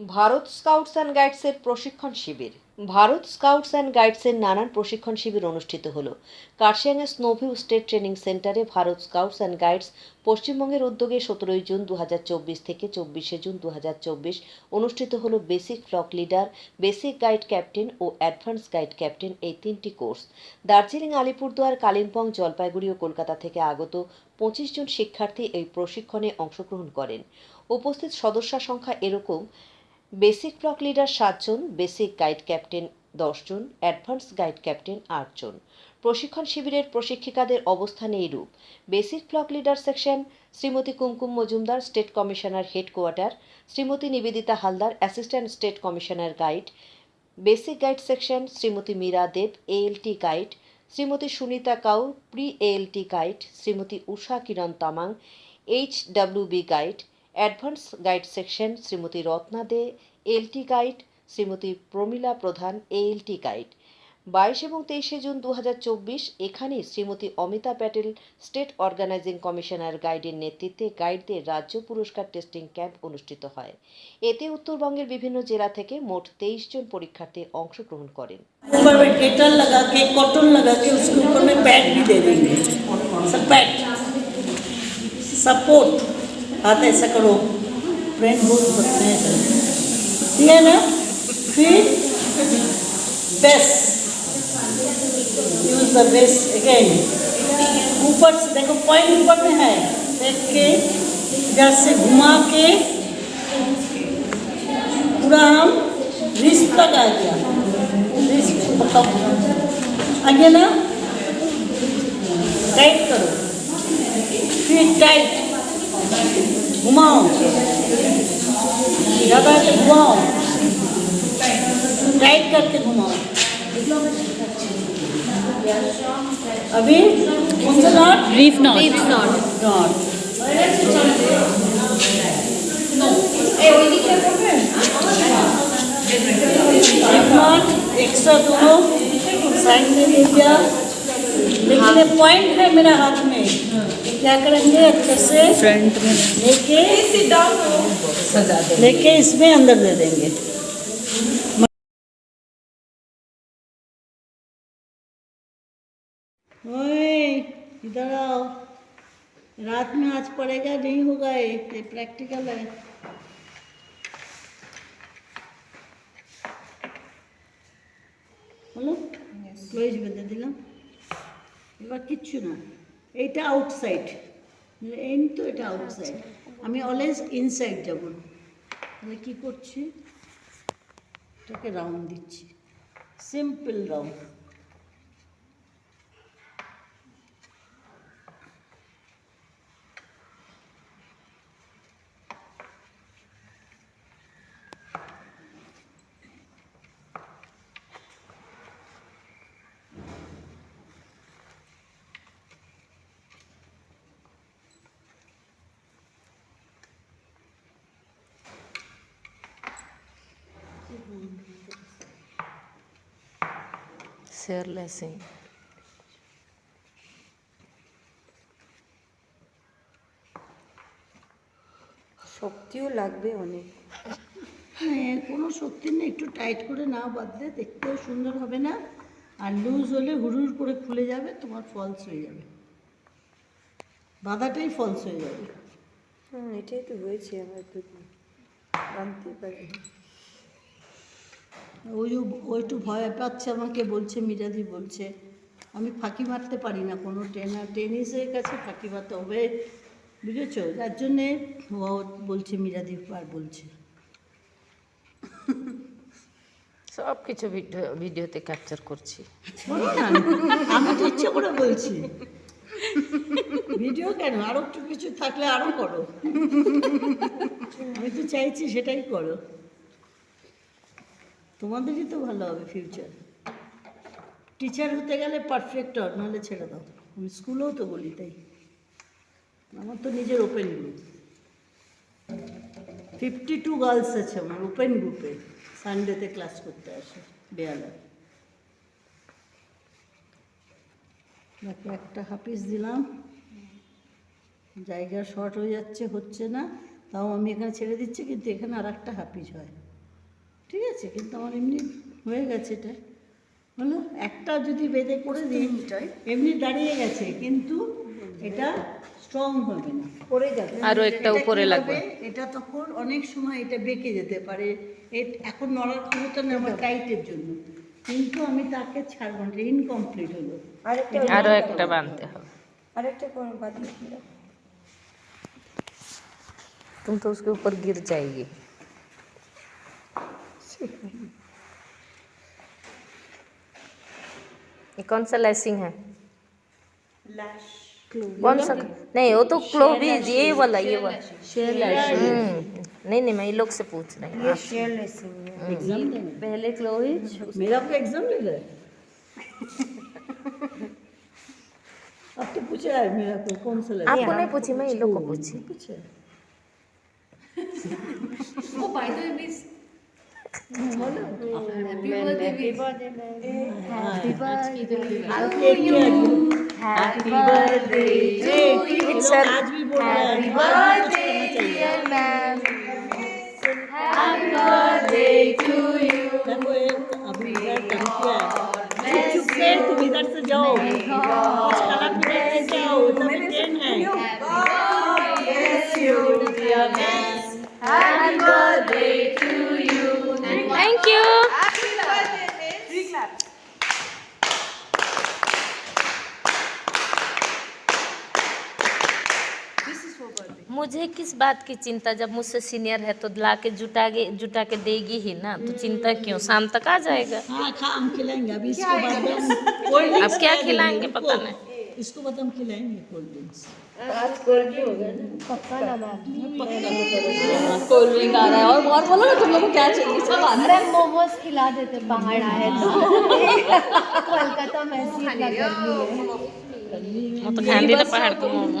Bharat scouts and গাইডসের প্রশিক্ষণ শিবির। ভারত স্কাউটস অ্যান্ড গাইডসের নানান প্রশিক্ষণ শিবির অনুষ্ঠিত হল। কার্শিয়াংয়ের স্নোভিউ স্টেট ট্রেনিং সেন্টারে ভারত স্কাউটস অ্যান্ড গাইডস পশ্চিমবঙ্গের উদ্যোগে সতেরোই জুন দু হাজার চব্বিশ থেকে চব্বিশে জুন দু হাজার চব্বিশ অনুষ্ঠিত হল basic flock leader basic guide captain ও অ্যাডভান্স গাইড ক্যাপ্টেন এই তিনটি কোর্স। দার্জিলিং, আলিপুরদুয়ার, কালিম্পং, জলপাইগুড়ি ও কলকাতা থেকে আগত পঁচিশ জন শিক্ষার্থী এই প্রশিক্ষণে অংশগ্রহণ করেন। উপস্থিত সদস্য সংখ্যা এরকম বেসিক ব্লক লিডার সাতজন, বেসিক গাইড ক্যাপ্টেন দশজন, অ্যাডভান্স গাইড ক্যাপ্টেন আটজন। প্রশিক্ষণ শিবিরের প্রশিক্ষিকাদের অবস্থান এইরূপ। Basic block leader section, Shrimati Kumkum Majumdar, state commissioner headquarter, Shrimati Nibedita Haldar, assistant state commissioner guide. Basic guide section, Shrimati Meera Deb, ALT guide. Shrimati Sunita cow pre ALT guide. Shrimati Usha Kiran Tamang, H WB guide. Advance guide section Shrimati Ratna De, LT guide Shrimati Pramila Pradhan, ALT guide. বাইশ এবং তেইশে June দু হাজার চব্বিশ এখানে Shrimati Amita Patel, state organizing commissioner গাইডের নেতৃত্বে গাইডদের রাজ্য পুরস্কার টেস্টিং ক্যাম্প অনুষ্ঠিত হয়। এতে উত্তরবঙ্গের বিভিন্ন জেলা থেকে মোট তেইশ জন পরীক্ষার্থী অংশগ্রহণ করেন। সাপোর্ট हाथ ऐसा करो। फ्रेंड बहुत बदतमीज है। ठीक है ना फिर base use the base again ऊपर से देखो पॉइंट ऊपर में है। देख के, इधर से घुमा के, पूरा हम रिस्क तक आ गया। रिस्क आगे ना टाइट करो। फिर टाइट घुमाओ ज़्यादा से घुमाओ टाइट करके घुमाओ अभी कौन सा knot. Reef knot. Knot knot extra दोनों साइड में ले गया लेकिन पॉइंट है मेरा हाथ में क्या करेंगे? अच्छे से फ्रंट में। लेके सजा लेके इसमें अंदर दे देंगे। इधर आओ। रात में आज पड़ेगा नहीं होगा ये ये प्रैक्टिकल है। बोलो। क्लोज बदल दिला। इवा किच्छु ना। এইটা আউটসাইড এন তো এটা আউটসাইড আমি অলওয়েজ ইনসাইড যাব। আমি কী করছি? এটাকে রাউন্ড দিচ্ছি। Simple round Serlessing. শক্তিও লাগবে অনেক। হ্যাঁ কোনো শক্তি নেই একটু টাইট করে না বাঁধলে দেখতেও সুন্দর হবে না। আর লুজ হলে হুড়ুর করে খুলে যাবে তোমার ফলস হয়ে যাবে। বাঁধাটাই ফলস হয়ে যাবে। হুম এটাই তো হয়েছে আমার তো জানতে পারি ওই ও একটু ভয় পাচ্ছে আমাকে বলছে মিরাদি বলছে আমি ফাঁকি মারতে পারি না কোনো ট্রেনার টেনিসের কাছে ফাঁকি মারতে হবে। বুঝেছ? যার জন্যে ও বলছে মিরাদি আর বলছে। সব কিছু ভিডিও ভিডিওতে ক্যাপচার করছি আমি তো ইচ্ছে করে বলছি। ভিডিও কেন? আরও একটু কিছু থাকলে আরও করো। আমি তো চাইছি সেটাই করো। তোমাদেরই তো ভালো হবে ফিউচার টিচার হতে গেলে পারফেক্ট হও নাহলে ছেড়ে দাও। আমি স্কুলেও তো বলি তাই। আমার তো নিজের open group fifty two girls আছে আমার ওপেন গ্রুপে সানডেতে ক্লাস করতে আসে, বেয়ালা। দেখো একটা হাফিস দিলাম। জায়গা শর্ট হয়ে যাচ্ছে, হচ্ছে না। তাও আমি এখানে ছেড়ে দিচ্ছি, কিন্তু এখানে আর একটা হাফিজ হয়। ঠিক আছে কিন্তু আমার এমনি হয়ে গেছে এটা হলো একটা যদি বেঁধে করে দিই এমনি দাঁড়িয়ে গেছে কিন্তু এটা স্ট্রং হবে না পড়ে যাবে আরো একটা এটা উপরে কি লাগবে হবে? এটা তখন অনেক সময় এটা বেঁকে যেতে পারে এ- এখন নড়ার ক্ষমতা নেই আমার টাইটের জন্য কিন্তু আমি তাকে ছাড়বো না ইনকমপ্লিট হলো আরেকটা আরো একটা বাঁধতে হবে আরেকটা কোনো বাদ দিও। तुम तो उसके ऊपर गिर जाएगी ये कौन सा लैसिंग है? कौन सा? नहीं वो तो क्लोबीज ये वाला ये वाला। हम्म, नहीं नहीं मैं ये लोग से पूछ रही हूँ। शेयर है। देंगे पहले क्लोज मेरा को एग्ज़ाम ले गए अब तो पूछा है मेरा को कौन सा लगा आपको नहीं पूछी मैं ये लोग को पूछी। पूछा। है happy birthday happy birthday dear ma'am happy birthday to you अभी चुप कर किस बात की चिंता जब मुझसे सीनियर है तो ला के जुटा के जुटा के देगी ही ना? तो चिंता क्यों? शाम तक आ जाएगा। हाँ हम खिलाएँगे। अभी इसको बाद में कोल्ड अब क्या खिलाएँगे पता नहीं। इसको बाद हम खिलाएँगे कोल्ड ड्रिंक्स पक्का ना मैम कोल्ड ड्रिंक आ रहा है। और और बोलो ना तुम लोग को क्या चाहिए? सब आ रहा अरे मोमोज खिला देते पहाड़ आए तो। कोलकाता में ऐसी है। तो ना पहाड़ को मोमो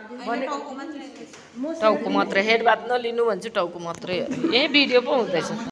टाउको मात्रै हेड बात नलिनु भन्छु टाउको मात्रै। यही भिडियो पो हुँदैछ।